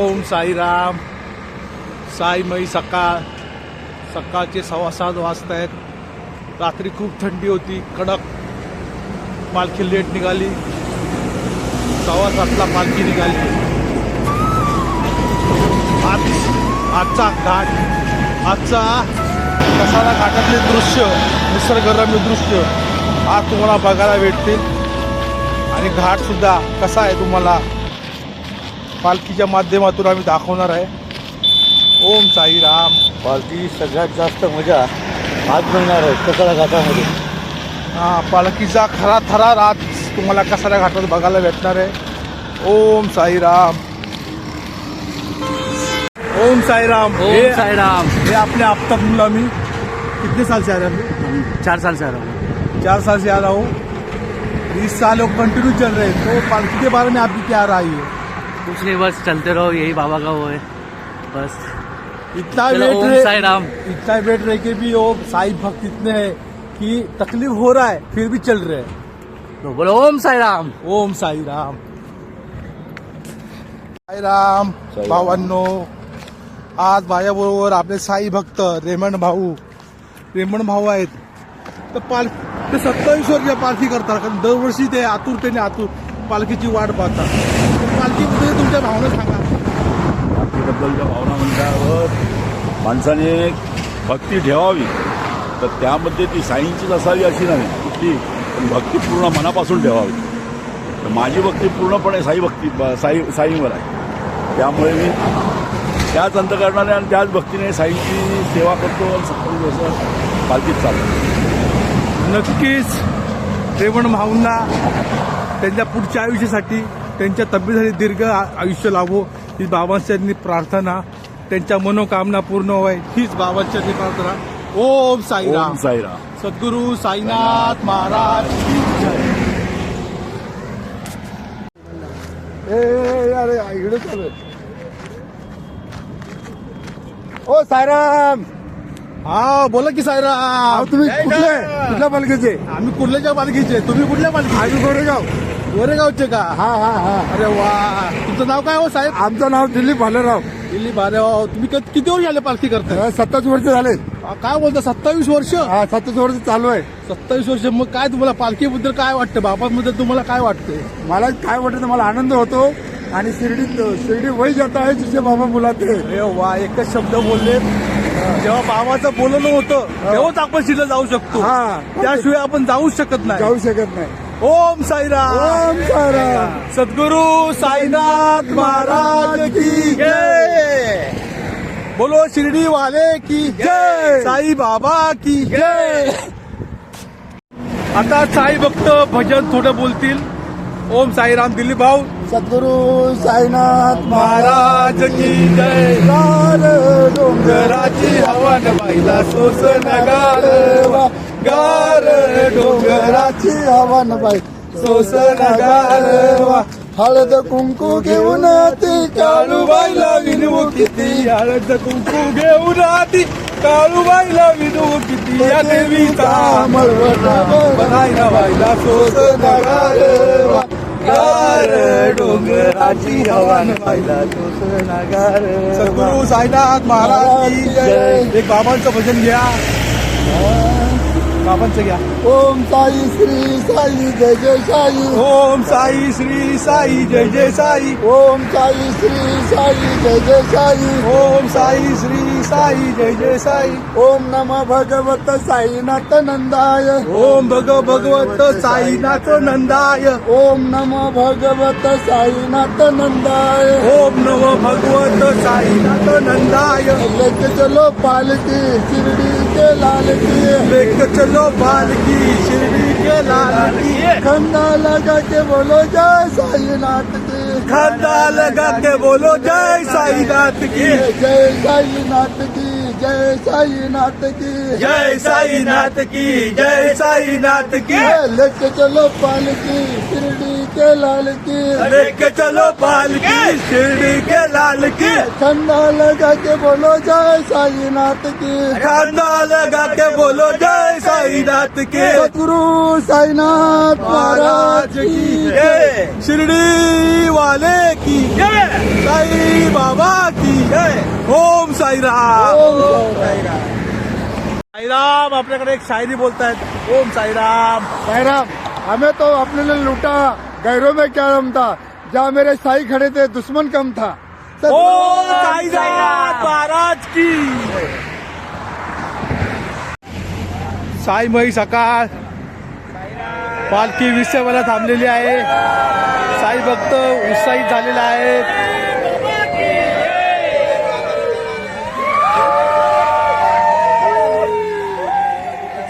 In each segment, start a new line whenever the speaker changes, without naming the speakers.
ओम साईराम साईमयी सकाळ सकाळचे सव्वा सात वाजता आहेत. रात्री खूप थंडी होती कडक पालखी लेट निघाली. सव्वा सातला पालखी निघाली. आज आजचा घाट आजचा कसाला घाटातले दृश्य निसर्गरम्य दृश्य आज तुम्हाला बघायला भेटतील. आणि घाटसुद्धा कसा आहे तुम्हाला पालखीच्या माध्यमातून आम्ही दाखवणार आहे. ओम साईराम
पालखी सगळ्यात जास्त मज़ा आज मिळणार आहे कसाळा घाटामध्ये.
हा पालखीचा खरा थरार आज तुम्हाला कसाऱ्या घाटात बघायला भेटणार आहे. ओम साईराम ओम साईराम हे
ओम साई राम.
हे अपने अब तक मुलामी कितने साल से आ रहे हैं
चार साल से आ रहा हूँ.
चार साल से आ रहा हूँ. इस साल वो कंटिन्यू चल रहे हैं तो पालकी के बारे में आपकी क्या राय है?
कुछ नहीं बस चलते रहो यही बाबा का वो है। बस।
इतना वेट
ओम
रहे-
साई राम
इतना वेट रह के भी वो साई भक्त इतने हैं कि तकलीफ हो रहा है फिर भी चल रहे हैं।
तो बोलो ओम साई राम
ओम साई राम साई राम
साई
भावांनो आज माझ्याबरोबर आपले साई भक्त रेमंड भाऊ। रेमंड भाऊ आहेत. तर पाल ते सत्तावीस वर्ष पालखी करतात कारण दरवर्षी ते आतुरतेने आतुर पालखीची वाट पाहतात. पालखीबद्दल तुमच्या भावना सांगा.
भक्तीबद्दलच्या भावना म्हणल्यावर माणसाने भक्ती ठेवावी. तर त्यामध्ये ती साईंचीच असावी अशी नाही. कुठली पण भक्ती पूर्ण मनापासून ठेवावी. तर माझी भक्ती पूर्णपणे साई भक्ती साई साईंवर आहे. त्यामुळे मी त्याच अंतकरणाने आणि त्याच भक्तीने साईंची सेवा करतो आणि सत्तावीस वर्ष पालखीत चालतो.
नक्कीच. रेवण भाऊंना त्यांच्या पुढच्या आयुष्यासाठी त्यांच्या तब्येतीसाठी दीर्घ आयुष्य लाभो. ही बाबांच्या प्रार्थना त्यांच्या मनोकामना पूर्ण व्हाय. हीच बाबांच्या प्रार्थना. ओम साईराम.
ओम साईराम.
सद्गुरू साईनाथ महाराज की जय.
अरे इकडे चालू ओ सायराम
हा बोला की साईराम
तुम्ही कुठले? कुठल्या पालखीचे?
आम्ही कुर्ल्याच्या पालखीचे. तुम्ही कुठल्या पालखी
आम्ही गोरेगाव.
गोरेगावचे का?
हा हा हा.
अरे वा. तुमचं नाव काय हो साहेब?
आमचं नाव दिलीप भालेराव.
दिल्ली बारे तुम्ही क- किती वर्ष झाले पालखी करताय?
सत्तावीस वर्ष झाले.
काय बोलता सत्तावीस वर्ष?
हा सत्तावीस वर्ष चालू आहे.
सत्तावीस वर्ष. मग काय तुम्हाला पालखीबद्दल काय वाटतं? बाबांबद्दल तुम्हाला काय वाटतंय?
मला काय वाटतं मला आनंद होतो. आणि शिर्डीत शिर्डी वय जात आहे जिथे बाबा मुलाते
अरे वा एकच शब्द बोलले. जेव्हा बाबाचं बोलणं होतं तेव्हाच आपण शिला जाऊ शकतो.
हा.
त्याशिवाय आपण जाऊच शकत नाही.
जाऊ शकत नाही.
ओम साईराम.
ओम सायराम
सद्गुरु साईनाथ महाराज की जय. बोलो शिर्डी वाले की जय. साई बाबा की जय. आता साई भक्त भजन थोडं बोलतील. ओम साईराम दिलीप भाऊ.
सद्गुरू साईनाथ
महाराज की जय.
लाल
डोंगराची हवन बाईला सोस नगार. गार डोंगराची
हवन बाई
सोस नगार.
हळद कुंकू घेऊन ती
काळूबाईला विनवू किती. हळद कुंकू घेऊन आधी काळूबाईला विनवू किती. या देवीचा बनायला बाईला सोस नगार. गार डोंगराची हवन सोस नगार. सद्गुरु साईनाथ महाराज की जय. एक बाबांचं भजन घ्या. बाबांचं घ्या.
ओम साई श्री साई जय जय साई.
ओम साई श्री साई जय जय साई.
ओम साई श्री साई जय जय साई.
ओम साई श्री साई जय जय साई.
ओम नम भगवत साईनाथ नंदाय.
ओम भग भगवत साईनाथ नंदाय.
ओम नम भगवत साईनाथ नंदाय.
ओम नम भगवत साईनाथ नंदाय.
लेके चलो पालकी शिरडी. के लाल की
लेक चलो पालकी शिरडी के लाल की
खंदा लगा के बोलो जय साईनाथ की।
खंदा लगा के बोलो जय साईनाथ की।
जय साईनाथ की। जय साईनाथ की.
जय साईनाथ की जय साईनाथ की.
लेके चलो पालकी शिरडी के लाल की.
लेके चलो पालकी शिरडी के लाल की.
खंदा लगा के बोलो जय साईनाथ की.
खंदा लगा के बोलो जय साईनाथ के।
सद्गुरु साईनाथ
महाराज की जय। शिरडी वाले की जय। साई बाबा की ओम साईराम साईराम आपल्याकडे एक शायरी बोलतायत। ओम साई साईराम
साईराम हमें तो अपने ने लूटा गैरों में क्या दम था? जहाँ मेरे साई खड़े थे दुश्मन कम था।
ओम साईनाथ महाराज की। साईमयी सकाळ. पालखी विसेवाला थांबलेली आहे. साई भक्त उत्साहित झालेला आहे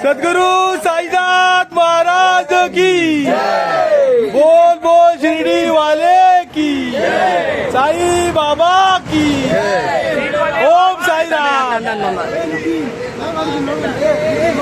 सद्गुरु साईनाथ महाराज की. बोल बोल शिर्डी वाले की. साई बाबा की. ओम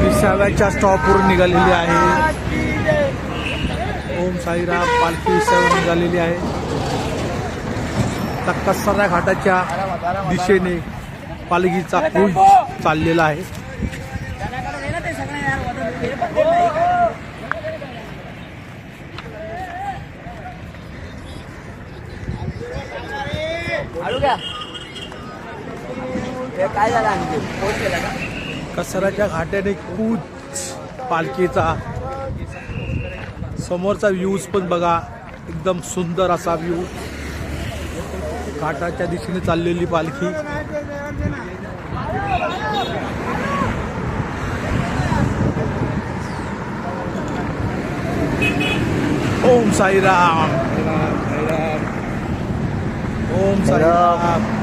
विसाव्याच्या स्टॉपवरून निघालेली आहे. ओम साईराम पालखी विसाव्या निघालेली आहे. आता घाटाच्या दिशेने पालखीचा पूल चाललेला आहे. कसाराच्या घाट्याने कूच पालखीचा. समोरचा व्ह्यूज पण बघा एकदम सुंदर असा व्ह्यू घाटाच्या दिशेने चाललेली पालखी. ओम साईराम. ओम साईराम.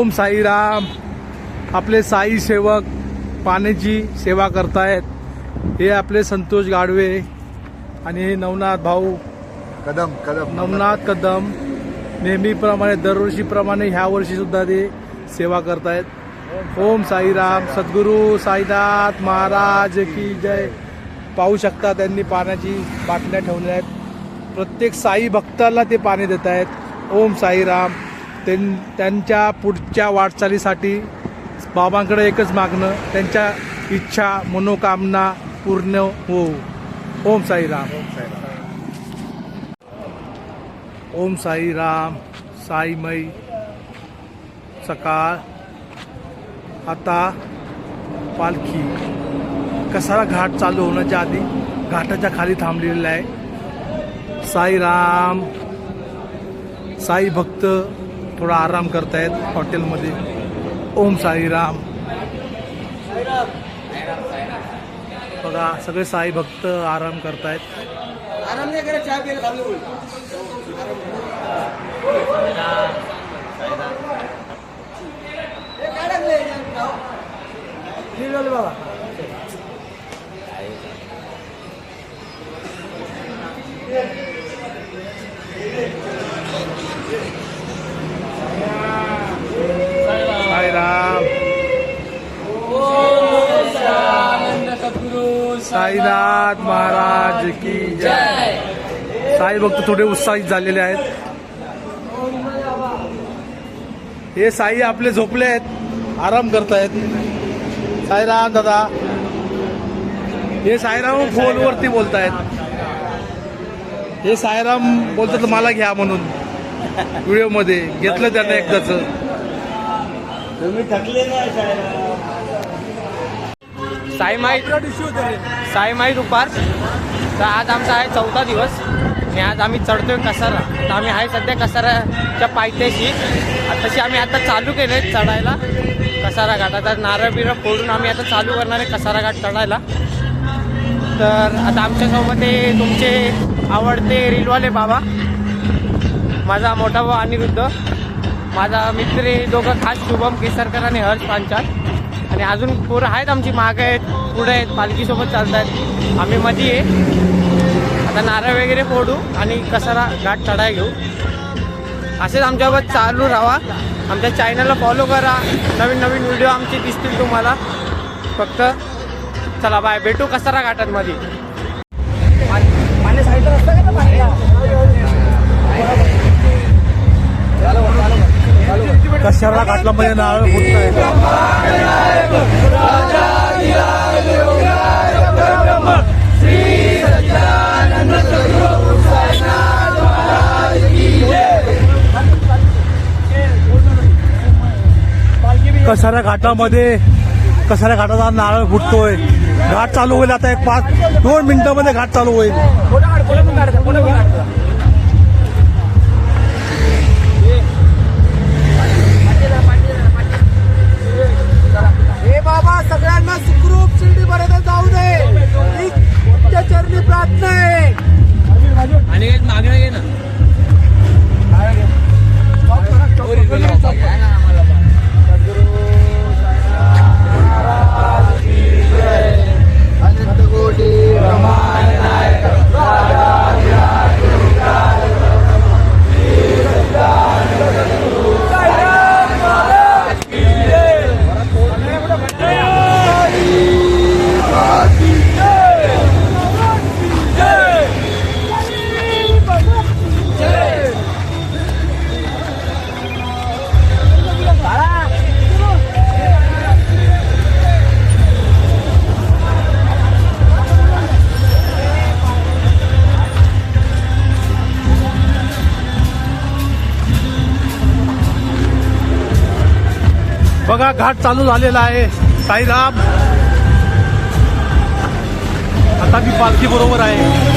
ओम साईराम आपले साई सेवक पाण्याची सेवा करतायत. हे आपले संतोष गाडवे आणि हे नवनाथ भाऊ.
कदम कदम.
नवनाथ कदम. नेहमीप्रमाणे दरवर्षीप्रमाणे ह्या वर्षी सुद्धा ते सेवा करतायत. ओम साईराम सद्गुरू साईनाथ महाराज की जय. पाहू शकता त्यांनी पाण्याची बाटल्या ठेवल्या आहेत. प्रत्येक साई भक्ताला ते पाणी देत आहेत ओम साईराम त्यां त्यांच्या पुढच्या वाटचालीसाठी बाबांकडे एकच मागणं त्यांच्या इच्छा मनोकामना पूर्ण हो. ओम साईराम ओम साईराम साईमई सकाळ आता पालखी. कसारा घाट चालू होण्याच्या आधी घाटाच्या खाली थांबलेला आहे. साईराम साई भक्त थोडा आराम करतायत हॉटेलमध्ये. ओम साईराम बघा सगळे साई भक्त आराम करतायत. बाबा. साईनाथ महाराज की जय. साई भक्त थोडे उत्साहित झालेले आहेत. हे साई आपले झोपले आहेत. आराम करतायत. साईराम दादा. हे साईराम फोनवरती बोलतायत. हे साईराम बोलतात मला घ्या म्हणून. व्हिडिओमध्ये. घेतलं त्यांना एकदाच.
साईमाई साईमाई दुपार. तर आज आमचा आहे चौथा दिवस. आणि आज आम्ही चढतोय कसारा. तर आम्ही आहे सध्या कसाराच्या पायथ्याशी. तशी आम्ही आता चालू केले चढायला. कसारा घाट. आता नारळ बिरळ फोडून आम्ही आता चालू करणार आहे कसारा घाट चढायला. तर आता आमच्यासोबत तुमचे आवडते रीलवाले बाबा. माझा मोठा भाऊ अनिरुद्ध. माझा मित्र दोघं खास शुभम केसरकर आणि हर्ष पांचाल आणि अजून पोरं आहेत आमची मागं आहेत पुढे आहेत पालखीसोबत चालत आहेत आम्ही मध्ये आहे. आता नारळ वगैरे फोडू आणि कसारा घाट चढाय घेऊ. असेच आमच्यासोबत चालू राहा. आमच्या चॅनलला फॉलो करा. नवीन नवीन व्हिडिओ आमचे दिसतील तुम्हाला. फक्त चला बाय भेटू कसारा घाटांमध्ये.
कशाला घातला मध्ये म्हणजे नारळ फुटताय? कसाऱ्या घाटामध्ये कसाऱ्या घाटाचा नारळ फुटतोय? घाट चालू होईल आता एक पाच दोन मिनिटामध्ये घाट चालू होईल.
बाबा सगळ्यांना सुखरूप शिर्डीपर्यंत जाऊ दे. ही तुमच्या चरणी प्रार्थना आहे.
आणि मागणं घे ना.
बघा घाट चालू झालेला आहे. साईराम. आता मी पालखी बरोबर आहे.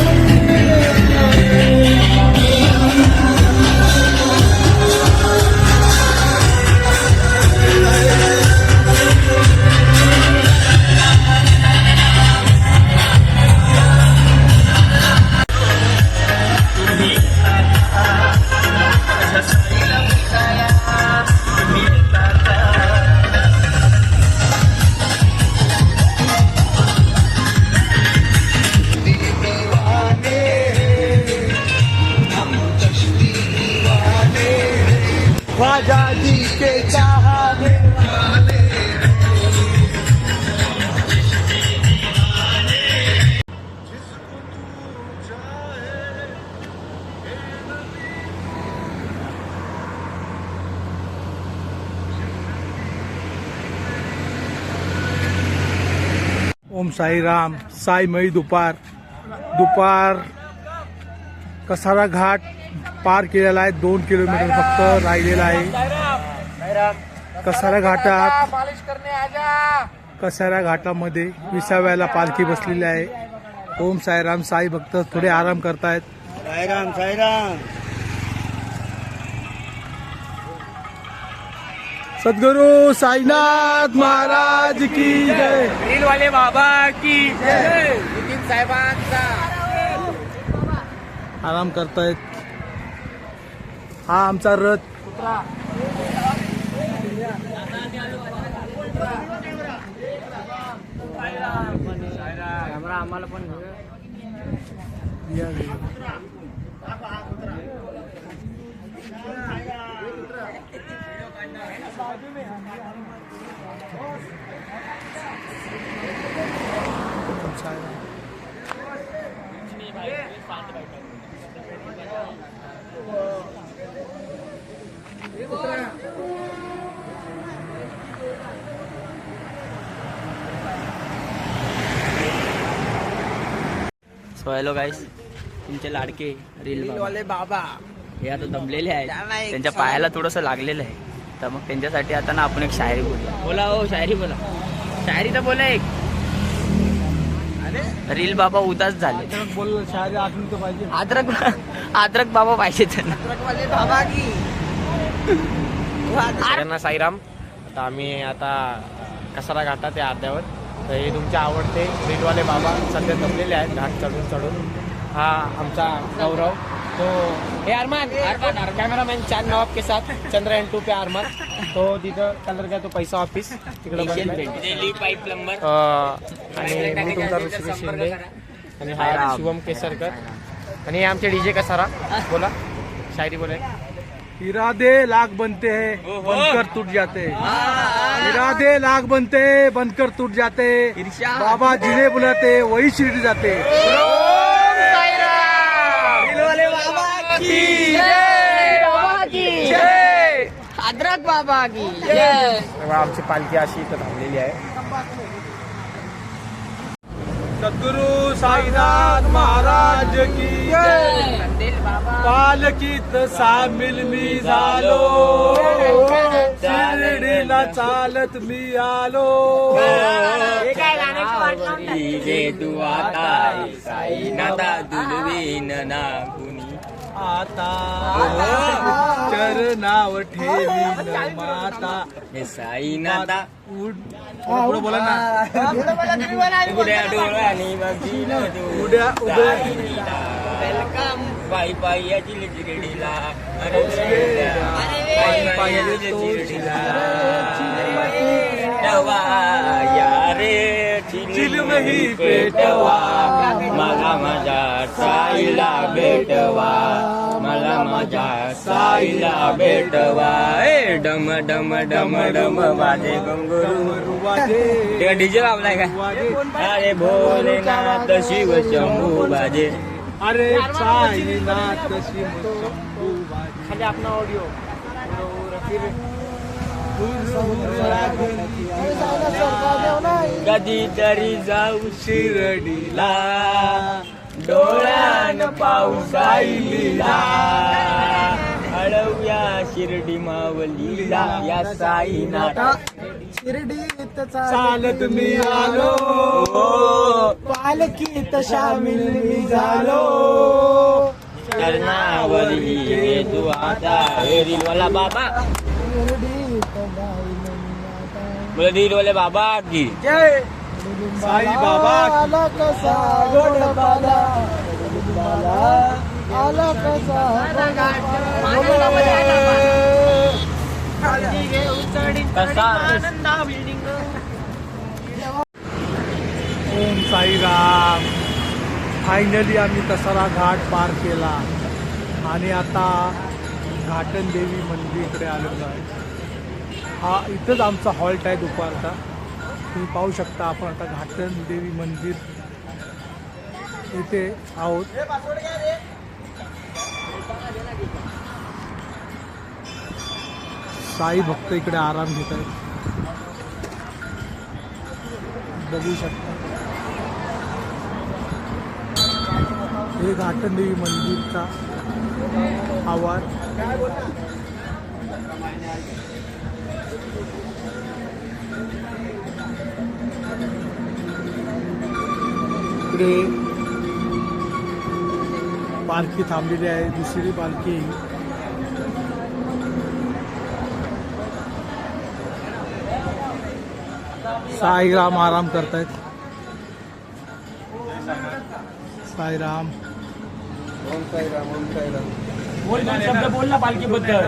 श्रीराम साईमयी साई मई दुपार. दुपार कसारा घाट पार केलेला आहे दोन किलोमीटर फक्त राहिलेला आहे. कसारा घाटात कसारा घाटामध्ये विसाव्याला पालखी बसलेली आहे. ओम साईराम साई भक्त थोडे आराम करतायत.
साईराम साईराम.
सद्गुरु साईनाथ महाराज की जय।
रीलवाले बाबा की जय। नितीन साहेबांचा।
आराम करतायत. हा आमचा रथ.
कॅमेरा आम्हाला पण
सो हॅलो गाईस तुमचे लाडके रील
वाले बाबा.
हे आता दमलेले आहेत. त्यांच्या पायाला थोडंसं लागलेलं आहे. तर मग त्यांच्यासाठी आता ना आपण एक शायरी बोलूया. बोला हो शायरी बोला. शायरी तर बोला एक. रील बाबा उदास झाले.
बोल शायरी आठवण तर पाहिजे.
आद्रक आद्रक बाबा पाहिजे त्यांना.
साईराम. आता आम्ही आता कसारा घाटात आहे अर्ध्यावर तर हे तुमचे आवडते रीलवाले बाबा सध्या दमलेले आहेत घाट चढून चढून. हा आमचा गौरव. तो हे अरमान कॅमेरामॅन चांद नवाब के साथ चंद्रयान टू पे अरमान. तो तिथं कलर का तो पैसा ऑफिस तिकडे आणि मी तुमचा ऋषिकेश शिंदे. आणि हा शिवम केसरकर. आणि हे आमचे डीजे कसारा. बोला. शायरी बोला
इरादे लाख बनते हैं बनकर टूट जाते हैं। इरादे लाख बनते हैं बनकर टूट जाते हैं। बाबा जिन्हें बुलाते वही शिरडी जाते
अद्रक बाबा की।
आमची पालखी अशी इथं थांबलेली आहे
सद्गुरु साईनाथ महाराज की पालखीत सामील मी झालो। शिर्डीला चालत मी आलो।
जे तू आता साई नाता दुलवीन ना
आता चरणाव ठेवीन माता
हे साई नाता
उड पुढे बोला ना
उघड्या डोळ्याने बघितलं.
उड्या उड्या
वेलकम पायी पायी या चिरडीला अरे पायी पायी या चिरडीला रे
चिलमही
पेटवा मला माझ्या साईला भेटवा मला माझ्या साईला भेटवा ए डम डम डम डम वाजे गंगरू
वाजे
डीजे लावलाय का अरे भोलेनाथ शिव शंभू बाजे
अरे साईनाथ शिव शंभू वाजे
खाली आपला ऑडिओ
कधीतरी जाऊ
शिर्डीला.
डोळ्यान पाऊस आईलीला अडवूया शिर्डी मावलीला या साईनाथ.
शिर्डीत
चालत मी आलो.
पालकीत सामील मी झालो.
कर्णावरी ये तू आता. हे बोले दिलवाले बाबा की
जय साई बाबा
आला कसा गोड बाला आला कसा
कसा
ओम साईराम फायनली आम्ही कसारा घाट पार केला. आणि आता घाटन देवी मंदिरकडे आलेलो आहे. हा इथंच आमचा हॉल्ट आहे दुपारचा. तुम्ही पाहू शकता आपण आता घाटन देवी मंदिर इथे आहोत. साई भक्त इकडे आराम घेत आहेत. बघू शकता. हे घाटन देवी मंदिरचा आवाज इकडे पालखी थांबलेली आहे दुसरी पालखी साईराम आराम करतायत साईराम
बोल दोन शब्द बोल ना पालखी बद्दल।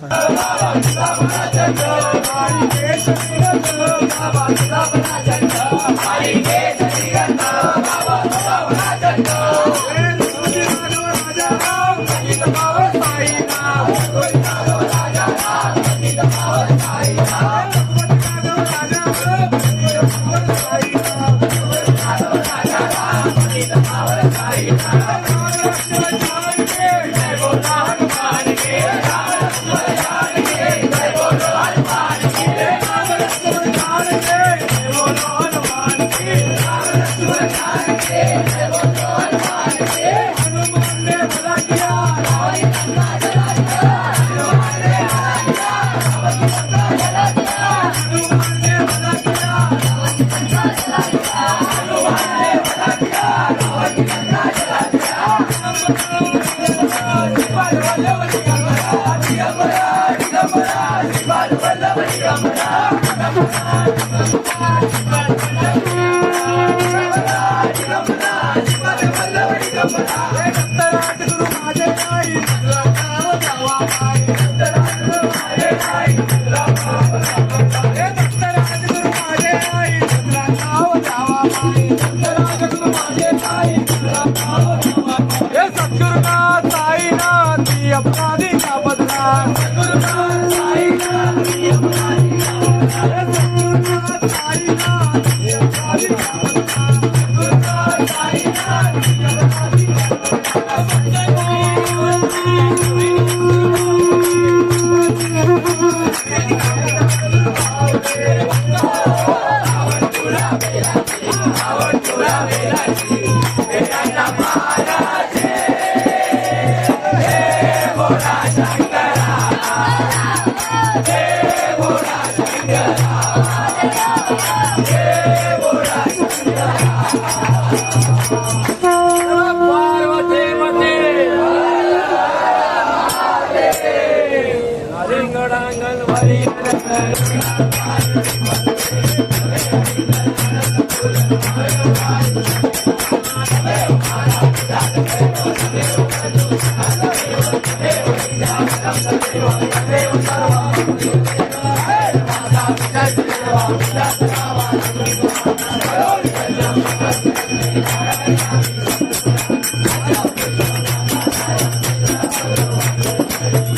ओम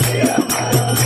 Yeah.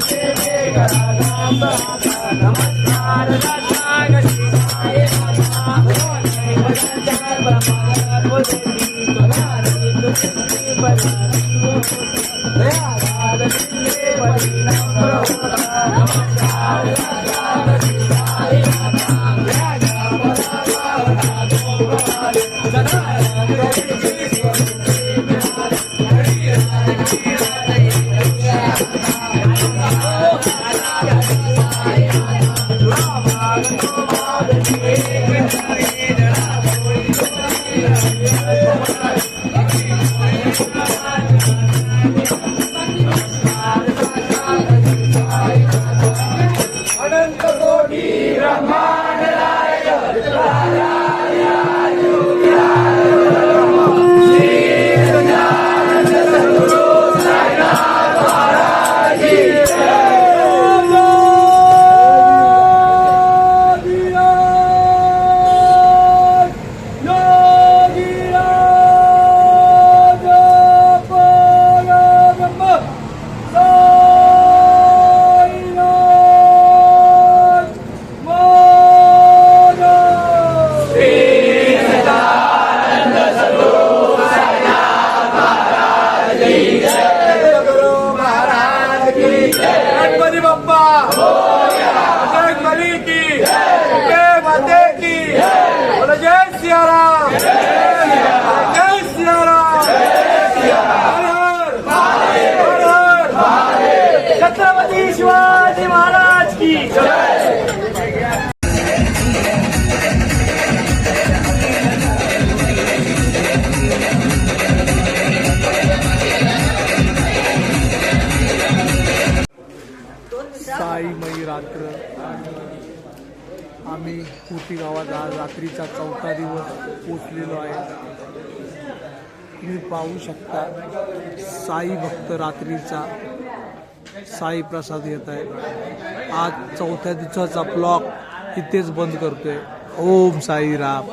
chegar. He
Rahman Elijah. Siyaram. कुटी गावात आज रात्रीचा चौथा दिवस पोचलेलो आहे. तुम्ही पाहू शकता साई भक्त रात्रीचा साई प्रसाद येत आहे. आज चौथ्या दिवसाचा ब्लॉक इथेच बंद करतोय. ओम साईराम